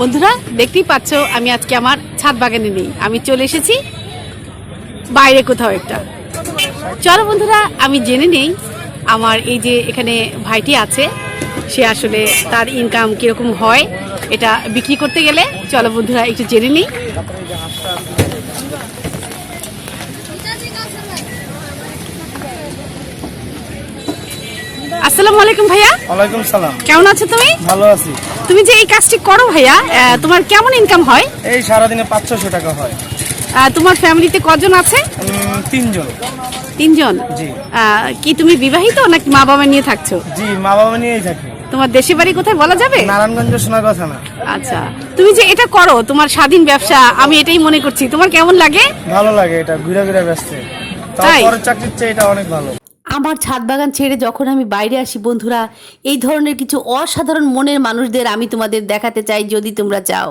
বন্ধুরা, দেখতেই পাচ্ছ আমি আজকে আমার ছাদ বাগানে নেই। আমি চলে এসেছি বাইরে কোথাও একটা। চলো বন্ধুরা, আমি জেনে নেই আমার এই যে এখানে ভাইটি আছে, সে আসলে তার ইনকাম কীরকম হয়, এটা বিক্রি করতে গেলে। চলো বন্ধুরা, একটু জেনে নিই। আসসালামু আলাইকুম ভাইয়া। ওয়ালাইকুম সালাম। কেমন আছো তুমি? ভালো আছি। তুমি যে এই কাজটি করো ভাইয়া তোমার কেমন ইনকাম হয়? এই সারাদিনে পাঁচ ছশো টাকা হয়। তোমার ফ্যামিলিতে কজন আছে? তিনজন। তিনজন? জি। কি তুমি বিবাহিত নাকি মা বাবা নিয়ে থাকছো? জি মা বাবা নিয়েই থাকি। তোমার দেশে বাড়ি কোথায় বলা যাবে? নারায়ণগঞ্জ সোনাগা থানা। আচ্ছা। তুমি যে এটা করো তোমার স্বাধীন ব্যবসা আমি এটাই মনে করছি। তোমার কেমন লাগে? ভালো লাগে এটা ঘুরে ঘুরে ব্যস্তে তাই? চাকরির চেয়ে এটা অনেক ভালো। আমার ছাদ বাগান ছেড়ে যখন আমি বাইরে আসি, বন্ধুরা, এই ধরনের কিছু অসাধারণ মনের মানুষদের আমি তোমাদের দেখাতে চাই যদি তোমরা চাও।